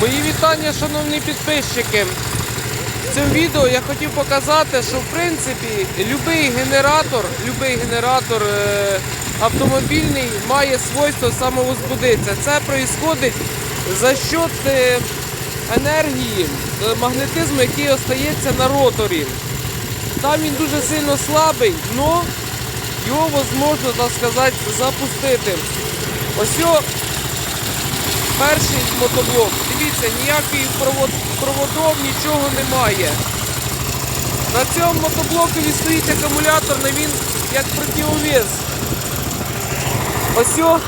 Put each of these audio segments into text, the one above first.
Мої вітання, шановні підписчики. Цьому відео я хотів показати, що в принципі будь-який генератор, любий генератор е, автомобільний має свойство самовозбудитися. Це відбувається за счет е, енергії, е, магнетизму, який остається на роторі. Там він дуже сильно слабий, але його можна, так сказати, запустити. Ось перший мотоблок. Дивіться, ніяких провод, проводов, нічого немає. На цьому мотоблокові стоїть акумулятор, але він як противовес. Ось його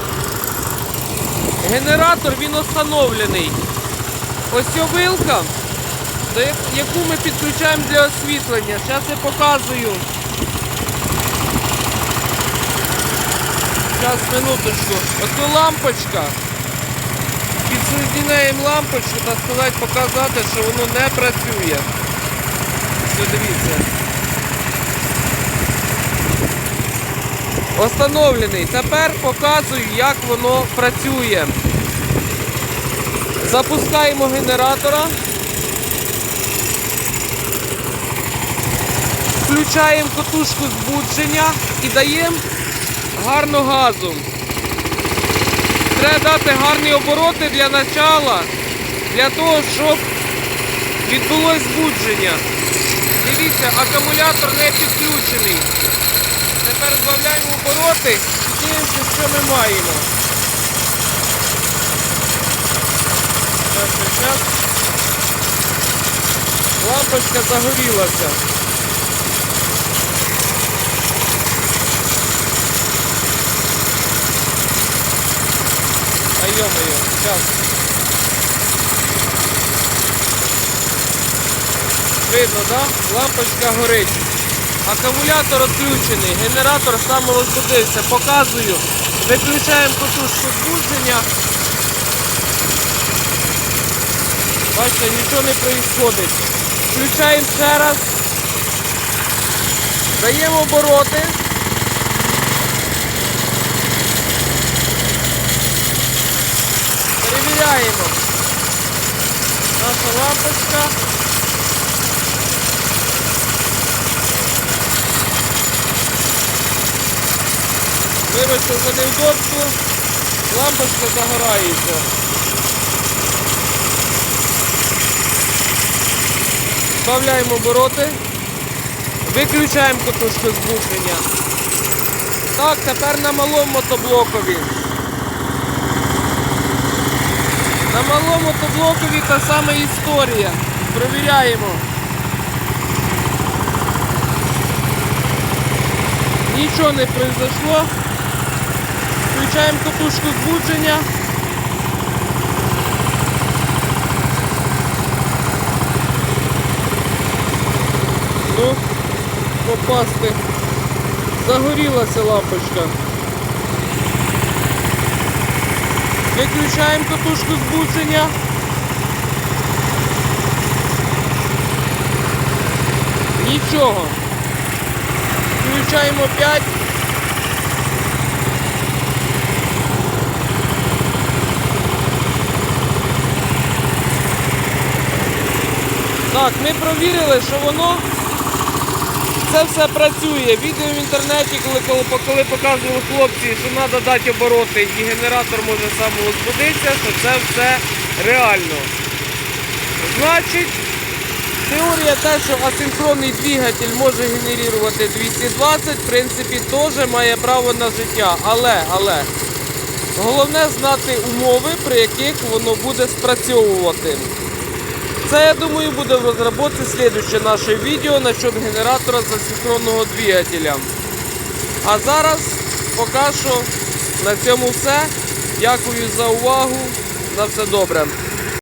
генератор він встановлений. Ось ця вилка, яку ми підключаємо для освітлення. Зараз я показую. Зараз, минуточку. Ось ця лампочка. Підсоединяємо лампочку, так сказати, показати, що воно не працює. Все, дивіться. Остановлений. Тепер показую, як воно працює. Запускаємо генератора. Включаємо катушку збудження і даємо гарно газу. Треба дати гарні обороти для начала, для того, щоб відбулось збудження. Дивіться, акумулятор не підключений. Тепер збавляємо обороти і дивимося, що ми маємо. Лампочка загорілася. Ё-моё, сейчас. Видно, да? Лампочка горить. Акумулятор відключений, генератор саморозбудився. Показую. Виключаємо катушку збудження. Бачите, нічого не відбувається. Включаємо ще раз. Даємо обороти. Перевіряємо. Наша лампочка. Вибачте за неудобство. Лампочка загорається. Вставляємо обороти. Виключаємо катушку збудження. Так, тепер на малому мотоблокові. На малому мотоблокові та сама історія. Провіряємо. Нічого не произошло. Включаємо катушку збудження. Ну, попасти. Загорілася лампочка. Виключаємо катушку збудження. Нічого. Включаємо 5. Так, ми провірили, що воно це все працює. Відео в інтернеті, коли, коли, показували хлопці, що треба дати обороти і генератор може самовозбудитися, що це все реально. Значить, теорія те, що асинхронний двигатель може генерувати 220, в принципі, теж має право на життя. Але, але, головне знати умови, при яких воно буде спрацьовувати. Це, я думаю, буде в розробці слідуюче наше відео насчет генератора засинхронного асинхронного двигателя. А зараз поки що на цьому все. Дякую за увагу. На все добре.